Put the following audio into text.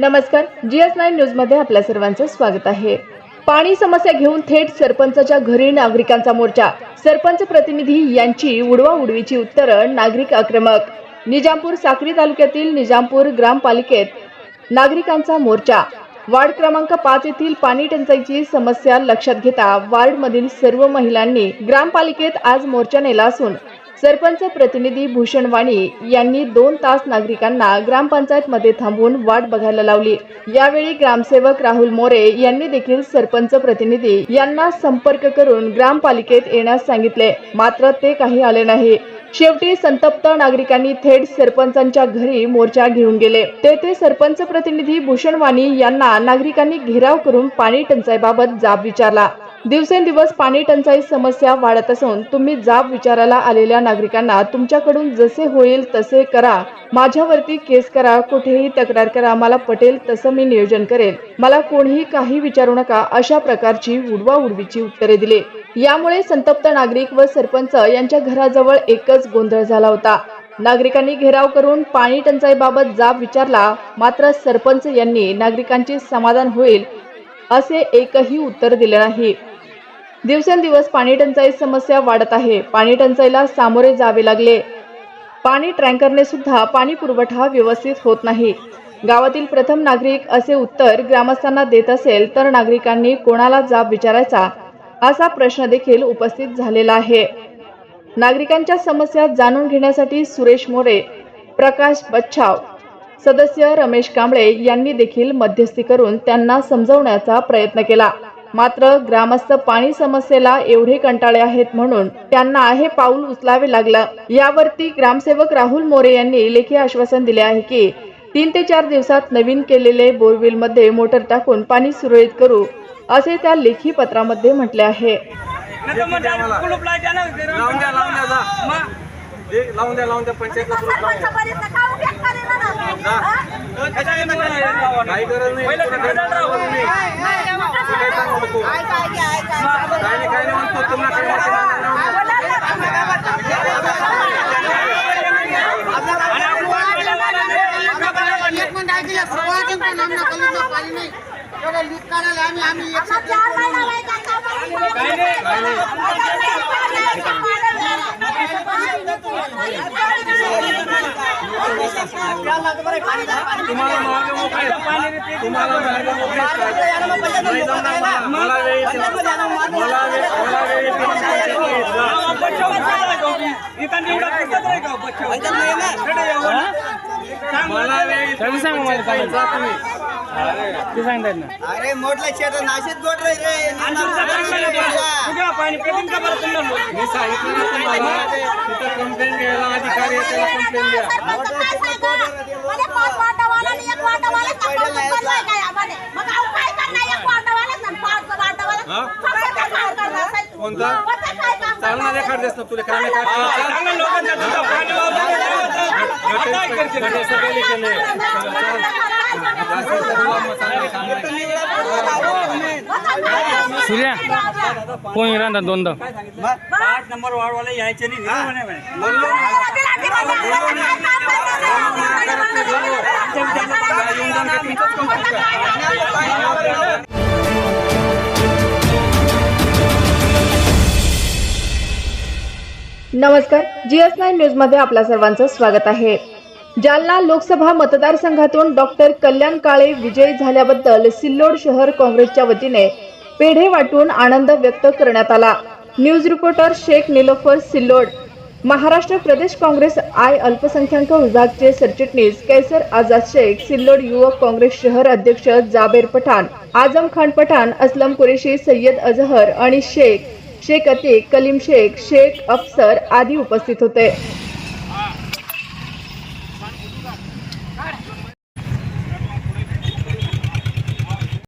नमस्कार G S nine न्यूजमध्ये आपल्या सर्वांचं स्वागत आहे. पाणी समस्या घेऊन थेट सरपंचाच्या घरी नागरिकांचा मोर्चा. सरपंच प्रतिनिधी यांची उडवा उडवीची उत्तरं नागरिक आक्रमक. निजामपूर साक्री तालुक्यातील निजामपूर ग्रामपालिकेत नागरिकांचा मोर्चा. वार्ड क्रमांक पाच येथील पाणी टंचाईची समस्या लक्षात घेता वार्डमधील सर्व महिलांनी ग्रामपालिकेत आज मोर्चा नेला असून सरपंच प्रतिनिधी भूषण वाणी यांनी दोन तास नागरिकांना ग्रामपंचायत मध्ये थांबवून वाट बघायला लावली. यावेळी ग्रामसेवक राहुल मोरे यांनी देखील सरपंच प्रतिनिधी यांना संपर्क करून ग्रामपालिकेत येण्यास सांगितले. मात्र ते काही आले नाही. शेवटी संतप्त नागरिकांनी थेट सरपंचांच्या घरी मोर्चा घेऊन गेले. तेथे सरपंच प्रतिनिधी भूषण वाणी यांना नागरिकांनी घेराव करून पाणी टंचाईबाबत जाब विचारला. दिवसेंदिवस पाणी टंचाई समस्या वाढत असून तुम्ही जाब विचारायला आलेल्या नागरिकांना तुमच्याकडून जसे होईल तसे करा. माझ्यावरती केस करा कुठेही तक्रार करा मला पटेल तसं मी नियोजन करेल मला कोणीही काही विचारू नका अशा प्रकारची उडवा उडवीची उत्तरे दिली. यामुळे संतप्त नागरिक व सरपंच यांच्या घराजवळ एकच गोंधळ झाला होता. नागरिकांनी घेराव करून पाणी टंचाईबाबत जाब विचारला मात्र सरपंच यांनी नागरिकांचे समाधान होईल असे एकही उत्तर दिले नाही. दिवसेंदिवस पाणी टंचाई समस्या वाढत आहे. पाणी टंचाईला सामोरे जावे लागले. पाणी टँकरने सुद्धा पाणी पुरवठा व्यवस्थित होत नाही. गावातील प्रथम नागरिक असे उत्तर ग्रामस्थांना देत असेल तर नागरिकांनी कोणाला जाब विचारायचा असा प्रश्न देखील उपस्थित झालेला आहे. नागरिकांच्या समस्या जाणून घेण्यासाठी सुरेश मोरे प्रकाश बच्छाव सदस्य रमेश कांबळे यांनी देखील मध्यस्थी करून त्यांना समजवण्याचा प्रयत्न केला. मात्र ग्रामस्थ पाणी समस्येला एवढे कंटाळे आहेत म्हणून त्यांना हे पाऊल उचलावे लागलं. यावरती ग्रामसेवक राहुल मोरे यांनी लेखी आश्वासन दिले आहे की तीन ते चार दिवसात नवीन केलेले बोरवेल मध्ये मोटर टाकून पाणी सुरळीत करू असे त्या लेखी पत्रामध्ये म्हटले आहे. लावून काही नाही काही नाही म्हणतो तुम्हाला काही नाही आणि आपण वाट बघायला नाही. एक मिनिट ऐकलं सर्वांचे पण आमना कॉलेजला पाणी नाही एवढं लीक करायला आम्ही आम्ही एकशे काही नाही. तुम्हाला मार्ग मोकळे मार्ग मोकळे मला. वेळ. मला वेळ मला वेळ ना. अरे मोठला शेत नाशिक गोट रे आणि तुमचं चांगलं आहे बा. कुठं पाणी पेटून का बरं तुम्हाला? मी सांगितलं ना तुम्हाला तिथं कंप्लेंट घ्यायला अधिकारी आहे त्याला कंप्लेंट द्या कोणता चालणार तुला काय चांगलं पाणी आता? गटे सगळे केले सूर्या कोण राहतात दोनदा? नंबर वाढवायला यायचे नाही. नमस्कार जी एस नाईन न्यूजमध्ये आपल्या सर्वांचं स्वागत आहे. जालना लोकसभा मतदारसंघातून डॉक्टर कल्याण काळे विजयी झाल्याबद्दल सिल्लोड शहर काँग्रेसच्या वतीने पेढे वाटून आनंद व्यक्त करण्यात आला. News reporter Shaikh Nilofar Sillod Maharashtra Pradesh Congress I अल्पसंख्याक विभागचे सरचिटणीस कैसर आझाद शेख सिल्लोड युवक काँग्रेस शहर अध्यक्ष जाबेर पठाण आझम खान पठाण असलम कुरेशी सय्यद अजहर आणि शेख शेख अतीक कलीम शेख शेख अफसर आदी उपस्थित होते.